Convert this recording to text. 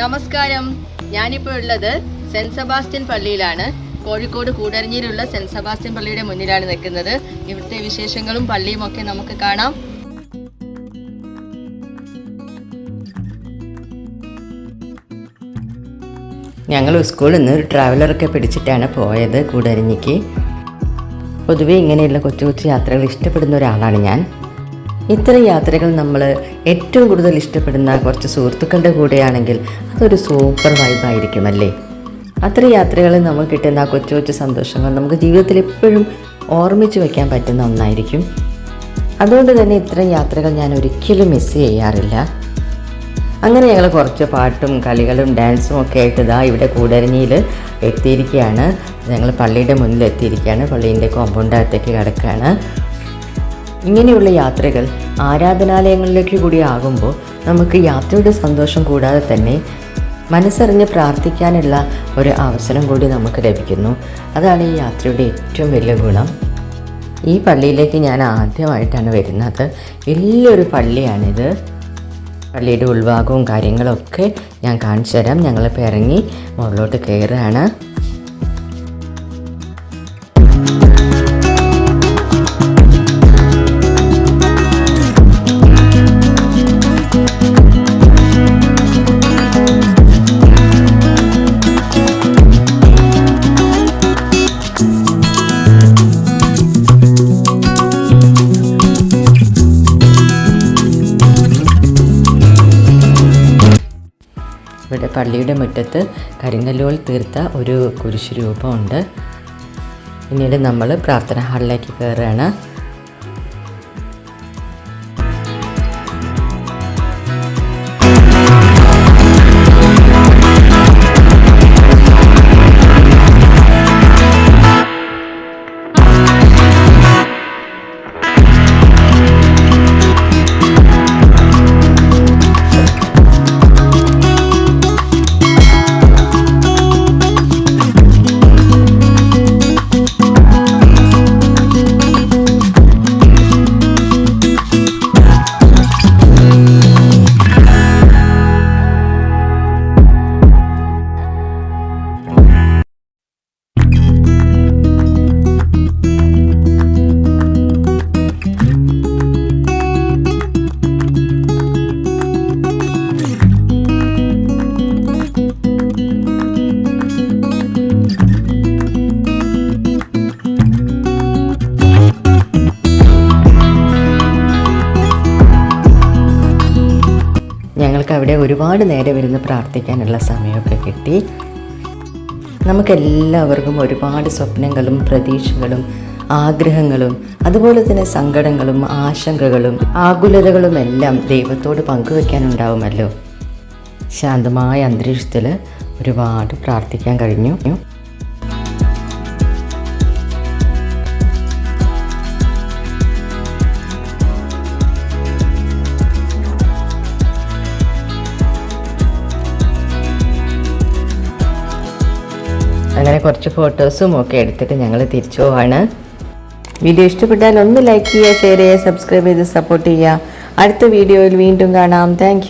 നമസ്കാരം. ഞാനിപ്പോൾ ഉള്ളത് സെന്റ് സെബാസ്റ്റ്യൻ പള്ളിയിലാണ്. കോഴിക്കോട് കൂടരഞ്ഞിയിലുള്ള സെന്റ് സെബാസ്റ്റ്യൻ പള്ളിയുടെ മുന്നിലാണ് നിൽക്കുന്നത്. ഇവിടുത്തെ വിശേഷങ്ങളും പള്ളിയും ഒക്കെ നമുക്ക് കാണാം. ഞങ്ങൾ സ്കൂളിൽ നിന്ന് ഒരു ട്രാവലറൊക്കെ പിടിച്ചിട്ടാണ് പോയത് കൂടരഞ്ഞിക്ക്. പൊതുവേ ഇങ്ങനെയുള്ള കൊച്ചു കൊച്ചു യാത്രകൾ ഇഷ്ടപ്പെടുന്ന ഒരാളാണ് ഞാൻ. ഇത്തരം യാത്രകൾ നമ്മൾ ഏറ്റവും കൂടുതൽ ഇഷ്ടപ്പെടുന്ന കുറച്ച് സുഹൃത്തുക്കളുടെ കൂടെയാണെങ്കിൽ അതൊരു സൂപ്പർ വൈബായിരിക്കും അല്ലേ? അത്തരം യാത്രകളിൽ നമുക്ക് കിട്ടുന്ന ആ കൊച്ചു കൊച്ചു സന്തോഷങ്ങൾ നമുക്ക് ജീവിതത്തിൽ എപ്പോഴും ഓർമ്മിച്ച് വെക്കാൻ പറ്റുന്ന ഒന്നായിരിക്കും. അതുകൊണ്ട് തന്നെ ഇത്തരം യാത്രകൾ ഞാൻ ഒരിക്കലും മിസ് ചെയ്യാറില്ല. അങ്ങനെ ഞങ്ങൾ കുറച്ച് പാട്ടും കളികളും ഡാൻസും ഒക്കെ ആയിട്ട് ഇതാ ഇവിടെ കൂടരഞ്ഞിയിൽ എത്തിയിരിക്കുകയാണ്. ഞങ്ങൾ പള്ളിയുടെ മുന്നിൽ എത്തിയിരിക്കുകയാണ്. പള്ളീന്റെ കോമ്പൗണ്ടകത്തേക്ക് കിടക്കുകയാണ്. ഇങ്ങനെയുള്ള യാത്രകൾ ആരാധനാലയങ്ങളിലേക്ക് കൂടി ആകുമ്പോൾ നമുക്ക് യാത്രയുടെ സന്തോഷം കൂടാതെ തന്നെ മനസ്സറിഞ്ഞ് പ്രാർത്ഥിക്കാനുള്ള ഒരു അവസരം കൂടി നമുക്ക് ലഭിക്കുന്നു. അതാണ് ഈ യാത്രയുടെ ഏറ്റവും വലിയ ഗുണം. ഈ പള്ളിയിലേക്ക് ഞാൻ ആദ്യമായിട്ടാണ് വരുന്നത്. വലിയൊരു പള്ളിയാണിത്. പള്ളിയുടെ ഉൾഭാഗവും കാര്യങ്ങളൊക്കെ ഞാൻ കാണിച്ചു തരാം ഞങ്ങളിപ്പോൾ ഇറങ്ങി മുകളിലോട്ട് കയറുകയാണ്. പള്ളിയുടെ മുറ്റത്ത് കരിങ്കല്ലുകൾ തീർത്ത ഒരു കുരിശ് രൂപമുണ്ട്. പിന്നീട് നമ്മൾ പ്രാർത്ഥന ഹാളിലേക്ക് കയറുകയാണ്. ഞങ്ങൾക്ക് അവിടെ ഒരുപാട് നേരം ഇരുന്ന് പ്രാർത്ഥിക്കാനുള്ള സമയമൊക്കെ കിട്ടി. നമുക്കെല്ലാവർക്കും ഒരുപാട് സ്വപ്നങ്ങളും പ്രതീക്ഷകളും ആഗ്രഹങ്ങളും അതുപോലെ തന്നെ സങ്കടങ്ങളും ആശങ്കകളും ആകുലതകളും എല്ലാം ദൈവത്തോട് പങ്കുവെക്കാനുണ്ടാവുമല്ലോ. ശാന്തമായ അന്തരീക്ഷത്തിൽ ഒരുപാട് പ്രാർത്ഥിക്കാൻ കഴിഞ്ഞു. അങ്ങനെ കുറച്ച് ഫോട്ടോസും ഒക്കെ എടുത്തിട്ട് ഞങ്ങൾ തിരിച്ചു പോവാണ്. വീഡിയോ ഇഷ്ടപ്പെട്ടാൽ ഒന്ന് ലൈക്ക് ചെയ്യുക ഷെയർ ചെയ്യുക സബ്സ്ക്രൈബ് ചെയ്ത് സപ്പോർട്ട് ചെയ്യുക. അടുത്ത വീഡിയോയിൽ വീണ്ടും കാണാം. താങ്ക്